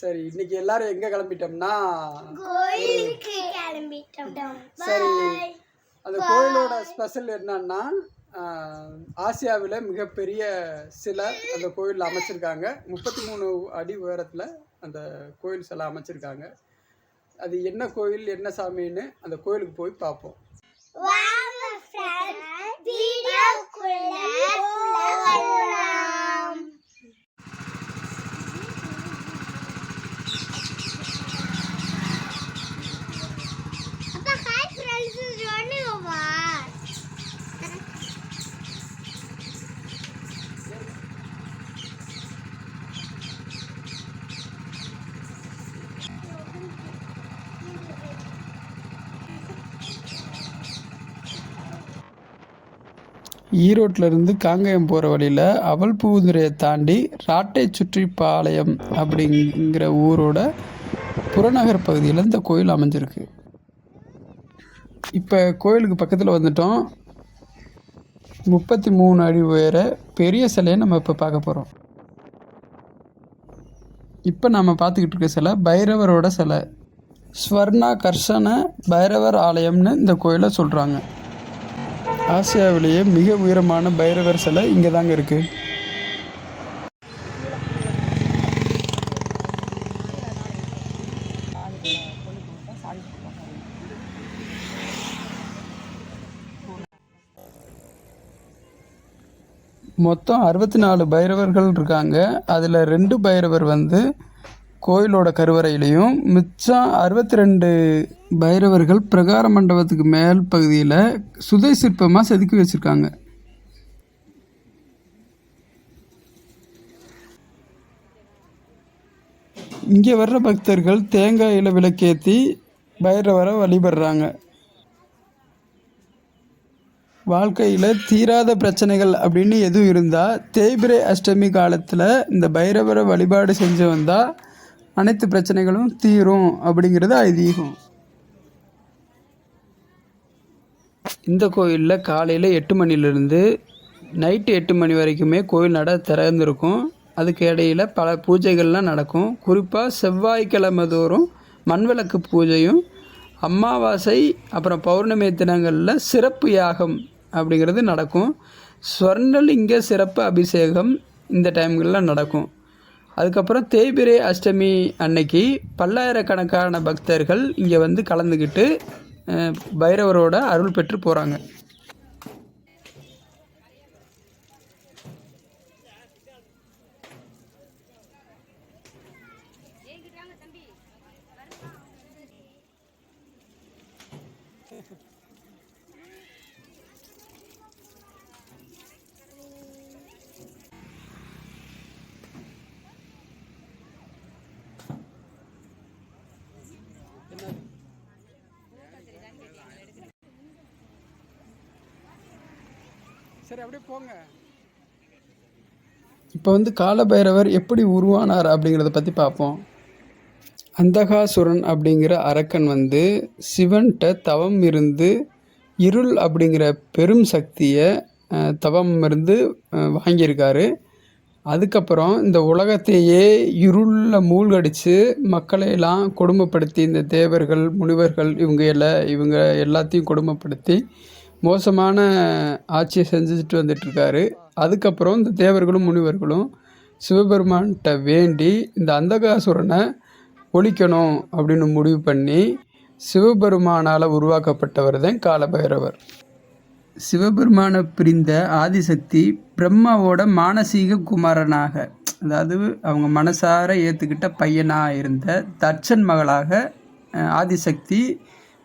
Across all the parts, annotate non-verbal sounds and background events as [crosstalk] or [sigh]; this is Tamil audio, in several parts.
சரி இன்னைக்கு எல்லாரும் எங்க கிளம்பிட்டோம்னா? கோயிலுக்கு கிளம்பிட்டோம். சரி அந்த கோயிலோட ஸ்பெஷல் என்னன்னா ஆசியாவில் மிகப்பெரிய சிலை அந்த கோயிலில் அமைச்சிருக்காங்க. முப்பத்தி மூணு அடி உயரத்தில் அந்த கோயில் சிலை அமைச்சிருக்காங்க. அது என்ன கோயில் என்ன சாமின்னு அந்த கோயிலுக்கு போய் பார்ப்போம். ஈரோட்ல இருந்து போகிற வழியில் அவல்பூதுரையை தாண்டி ராட்டை சுற்றிப்பாளையம் அப்படிங்கிற ஊரோட புறநகர் பகுதியில் இந்த கோயில் அமைஞ்சிருக்கு. இப்போ கோயிலுக்கு பக்கத்தில் வந்துட்டோம். முப்பத்தி மூணு அடி உயர பெரிய சிலையை நம்ம இப்போ பார்க்க போகிறோம் இப்போ நம்ம பார்த்துக்கிட்டு இருக்க சிலை பைரவரோட சிலை. ஸ்வர்ணா கர்ஷன பைரவர் ஆலயம்னு இந்த கோயிலை சொல்கிறாங்க ஆசியாவிலேயே மிக உயரமான பைரவர் சிலை இங்கே தாங்க இருக்குது மொத்தம் அறுபத்தி நாலு பைரவர்கள் இருக்காங்க. அதில் ரெண்டு பைரவர் வந்து கோயிலோட கருவறையிலையும் மிச்சம் அறுபத்தி ரெண்டு பைரவர்கள் பிரகார மண்டபத்துக்கு மேல் பகுதியில் சுதை சிற்பமாக செதுக்கி வச்சுருக்காங்க. இங்கே வர்ற பக்தர்கள் தேங்காயில் விளக்கேற்றி பைரவரை வழிபடுறாங்க. வாழ்க்கையில் தீராத பிரச்சனைகள் அப்படின்னு எதுவும் இருந்தால் தேய்பிரை அஷ்டமி காலத்தில் இந்த பைரவரை வழிபாடு செஞ்சு வந்தால் அனைத்து பிரச்சனைகளும் தீரும் அப்படிங்கிறது ஐதீகம். இந்த கோயிலில் காலையில் எட்டு மணிலேருந்து நைட்டு எட்டு மணி வரைக்குமே கோயில் நட திறந்திருக்கும். அதுக்கு இடையில் பல பூஜைகள்லாம் நடக்கும். குறிப்பாக செவ்வாய்க்கிழமை தோறும் மண்விளக்கு பூஜையும் அமாவாசை அப்புறம் பௌர்ணமி தினங்களில் சிறப்பு யாகம் அப்படிங்கிறது நடக்கும். ஸ்வர்ணலிங்க சிறப்பு அபிஷேகம் இந்த டைம்களில் நடக்கும். அதுக்கப்புறம் தேய்பிரை அஷ்டமி அன்னைக்கு பல்லாயிரக்கணக்கான பக்தர்கள் இங்கே வந்து கலந்துக்கிட்டு பைரவரோட அருள் பெற்று போகிறாங்க சரி அப்படியே போங்க. இப்போ வந்து காலபைரவர் எப்படி உருவானார் அப்படிங்கிறத பற்றி பார்ப்போம். அந்தகாசுரன் அப்படிங்கிற அரக்கன் வந்து சிவன்கிட்ட தவம் இருந்து இருள் அப்படிங்கிற பெரும் சக்தியை தவம் இருந்து வாங்கியிருக்காரு. அதுக்கப்புறம் இந்த உலகத்தையே இருளில் மூழ்கடிச்சு மக்களையெல்லாம் கொடுமைப்படுத்தி இந்த தேவர்கள் முனிவர்கள் இவங்க எல்லாம் இவங்க எல்லாத்தையும் கொடுமைப்படுத்தி மோசமான ஆட்சியை செஞ்சுட்டு வந்துட்டுருக்காரு. அதுக்கப்புறம் இந்த தேவர்களும் முனிவர்களும் சிவபெருமான்கிட்ட வேண்டி இந்த அந்தகாசுரனை ஒழிக்கணும் அப்படின்னு முடிவு பண்ணி சிவபெருமானால் உருவாக்கப்பட்டவர் தான் காலபைரவர். சிவபெருமானை பிரிந்த ஆதிசக்தி பிரம்மாவோட மானசீக குமாரனாக அதாவது அவங்க மனசார ஏற்றுக்கிட்ட பையனாக இருந்த தட்சன் மகளாக ஆதிசக்தி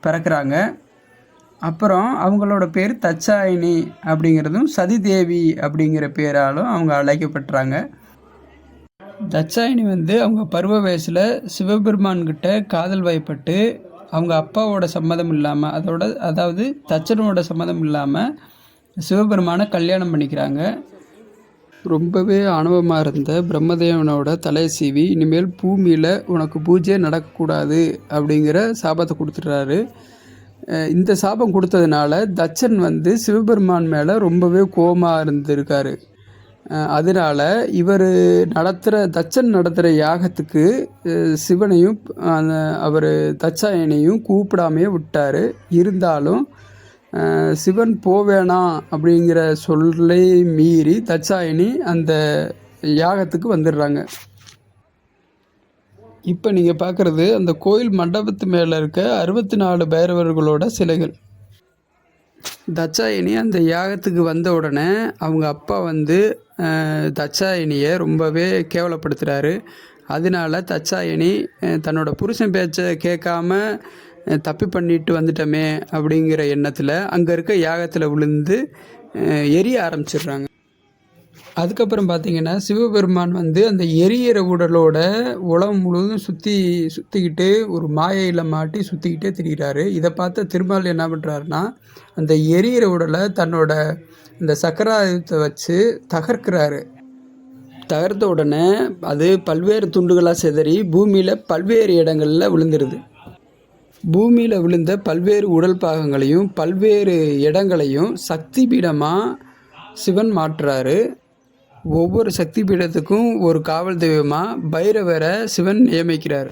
பிறக்கிறாங்க. அப்புறம் அவங்களோட பேர் தச்சாயினி அப்படிங்கிறதும் சதிதேவி அப்படிங்கிற பேராலும் அவங்க அழைக்கப்பட்டுறாங்க. தச்சாயினி வந்து அவங்க பருவ வயசில் சிவபெருமான்கிட்ட காதல் வயப்பட்டு அவங்க அப்பாவோட சம்மதம் இல்லாமல் அதோட அதாவது தச்சனோட சம்மதம் இல்லாமல் சிவபெருமானை கல்யாணம் பண்ணிக்கிறாங்க. ரொம்பவே ஆணவமாக இருந்த பிரம்மதேவனோட தலை சீவி இனிமேல் பூமியில் உனக்கு பூஜை நடக்கக்கூடாது அப்படிங்கிற சாபத்தை கொடுத்துட்றாரு. இந்த சாபம் கொடுத்ததுனால தச்சன் வந்து சிவபெருமான் மேலே ரொம்பவே கோபமாக இருந்திருக்காரு. அதனால் இவர் நடத்துகிற தச்சன் நடத்துகிற யாகத்துக்கு சிவனையும் அவர் தச்சாயனையும் கூப்பிடாமையே விட்டார். இருந்தாலும் சிவன் போவேணாம் அப்படிங்கிற சொல்லை மீறி தச்சாயனி அந்த யாகத்துக்கு வந்துடுறாங்க. இப்போ நீங்கள் பார்க்குறது அந்த கோயில் மண்டபத்து மேலே இருக்க அறுபத்தி நாலு பைரவர்களோட சிலைகள். தட்சாயினி அந்த யாகத்துக்கு வந்த உடனே அவங்க அப்பா வந்து அஹ், ரொம்பவே கேவலப்படுத்துகிறாரு அதனால தட்சாயினி தன்னோட புருஷன் பேச்சை கேட்காம தப்பி பண்ணிட்டு வந்துட்டோமே அப்படிங்கிற எண்ணத்தில் அங்கே இருக்க யாகத்தில் விழுந்து எரிய ஆரம்பிச்சிடுறாங்க. அதுக்கப்புறம் பார்த்தீங்கன்னா சிவபெருமான் வந்து அந்த எரியிற உடலோட உலகம் முழுவதும் சுற்றி சுற்றிக்கிட்டு ஒரு மாயையில் மாட்டி சுற்றிக்கிட்டே திரிகிறாரு இதை பார்த்த திருமால் என்ன பண்ணுறாருன்னா அந்த எரியிற உடலை தன்னோட இந்த சக்கராயுதத்தை வச்சு தகர்க்கிறாரு. தகர்த்த உடனே அது பல்வேறு துண்டுகளாக சிதறி பூமியில் பல்வேறு இடங்களில் விழுந்துருது. பூமியில் விழுந்த பல்வேறு உடல் பாகங்களையும் பல்வேறு இடங்களையும் சக்தி பீடமாக சிவன் மாற்றுறாரு. ஒவ்வொரு சக்தி பீடத்துக்கும் ஒரு காவல் தெய்வமாக பைரவரை சிவன் நியமிக்கிறார்.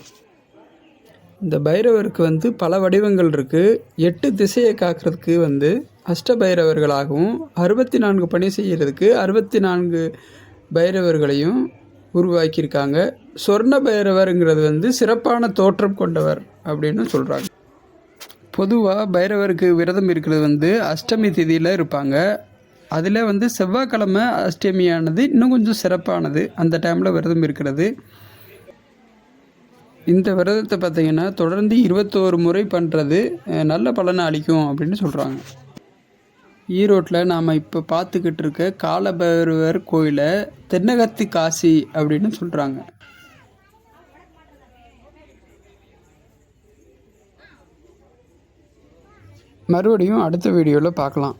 இந்த பைரவருக்கு வந்து பல வடிவங்கள் இருக்குது எட்டு திசையை காக்கிறதுக்கு வந்து அஷ்ட பைரவர்களாகவும் அறுபத்தி நான்கு பணி செய்கிறதுக்கு அறுபத்தி நான்கு பைரவர்களையும் உருவாக்கியிருக்காங்க. சொர்ண பைரவருங்கிறது வந்து சிறப்பான தோற்றம் கொண்டவர் அப்படின்னு சொல்கிறாங்க பொதுவாக பைரவருக்கு விரதம் இருக்கிறது வந்து அஷ்டமி திதியில் இருப்பாங்க. அதில் வந்து செவ்வாய்க்கிழமை அஷ்டமியானது இன்னும் கொஞ்சம் சிறப்பானது. அந்த டைமில் விரதம் இருக்கிறது. இந்த விரதத்தை பார்த்தீங்கன்னா தொடர்ந்து இருபத்தோரு முறை பண்ணுறது நல்ல பலனை அளிக்கும் அப்படின்னு சொல்கிறாங்க ஈரோட்டில் நாம் இப்போ பார்த்துக்கிட்டு இருக்க காலபைரவர் கோயிலை தென்னகத்தி காசி அப்படின்னு சொல்கிறாங்க மறுபடியும் அடுத்த வீடியோவில் பார்க்கலாம்.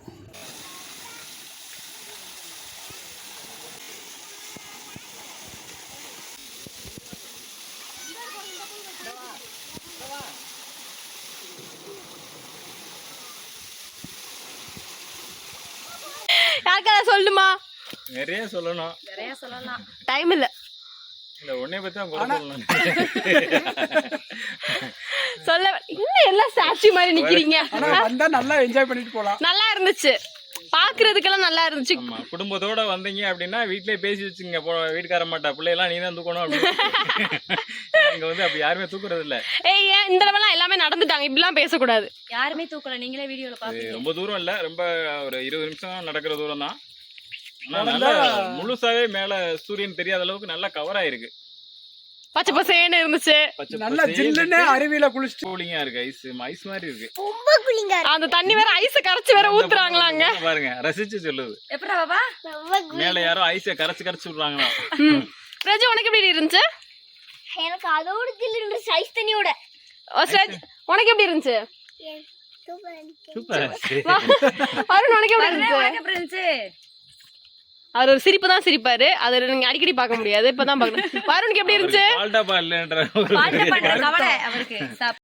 சொல்லணுமா? நிறைய சொல்லணும். நிறைய சொல்லலாம். டைம் இல்ல. இல்ல உன்னை பத்தி தான் குறை சொல்லணும். சொல்ல இன்னும் எல்லாம் சாட்சி மாதிரி நிக்கிறீங்க? வந்தால் நல்லா என்ஜாய் பண்ணிட்டு போகலாம் நல்லா இருந்துச்சு. பாக்குறதுக்கெல்லாம் நல்லா இருந்துச்சு. குடும்பத்தோட வந்தீங்க அப்படின்னா வீட்லயே பேசி வச்சுங்க வீட்டுக்கார மாட்டா பிள்ளையெல்லாம் நீ தான் தூக்கணும் அப்படின்னு. இங்க வந்து அப்படி யாருமே தூக்குறது இல்ல. ஏய் ஏன் இந்த தடவைலாம் எல்லாமே நடந்துட்டாங்க? இப்படிலாம் பேசக்கூடாது. யாருமே தூக்கல. நீங்களே வீடியோல பாப்பீங்க. ரொம்ப தூரம் இல்ல. ரொம்ப ஒரு இருபது நிமிஷம் நடக்கிற தூரம் தான். முழுசாவே மேல சூரியன் தெரியாத அளவுக்கு நல்லா கவர் ஆயிருக்கு. பச்சை பசேன்னு இருந்துச்சு. நல்லா ஜில்லுன்னு அருவியில குளிச்சுட்டு கூலிங்கா இருக்கு ஐஸ் ஐஸ் மாதிரி இருக்கு. ரொம்ப குளிங்கா அந்த தண்ணி வேற ஐஸ் கரைச்சு வேற ஊத்துறாங்களாங்க. பாருங்க ரசிச்சு சொல்லுது. எப்படா பாபா ரொம்ப மேல யாரோ ஐஸ கரைச்சு கரைச்சு விடுறாங்களாம் ம். பிரஜு உனக்கு எப்படி இருந்துச்சு? எனக்கு அதோட ஜில்லுன்னு சைஸ் தண்ணியோட. ஓ, ஸ்ரேஜ், உனக்கு எப்படி இருந்துச்சு? சூப்பர் அருண் [laughs] உனக்கு எப்படி இருந்துச்சு? உனக்கு எப்படி இருந்துச்சு? அவர் ஒரு சிரிப்பு தான் சிரிப்பாரு. அதை நீங்க அடிக்கடி பார்க்க முடியாது. இப்பதான் பாக்கணும் [laughs] வருணுக்கு எப்படி இருந்துச்சு?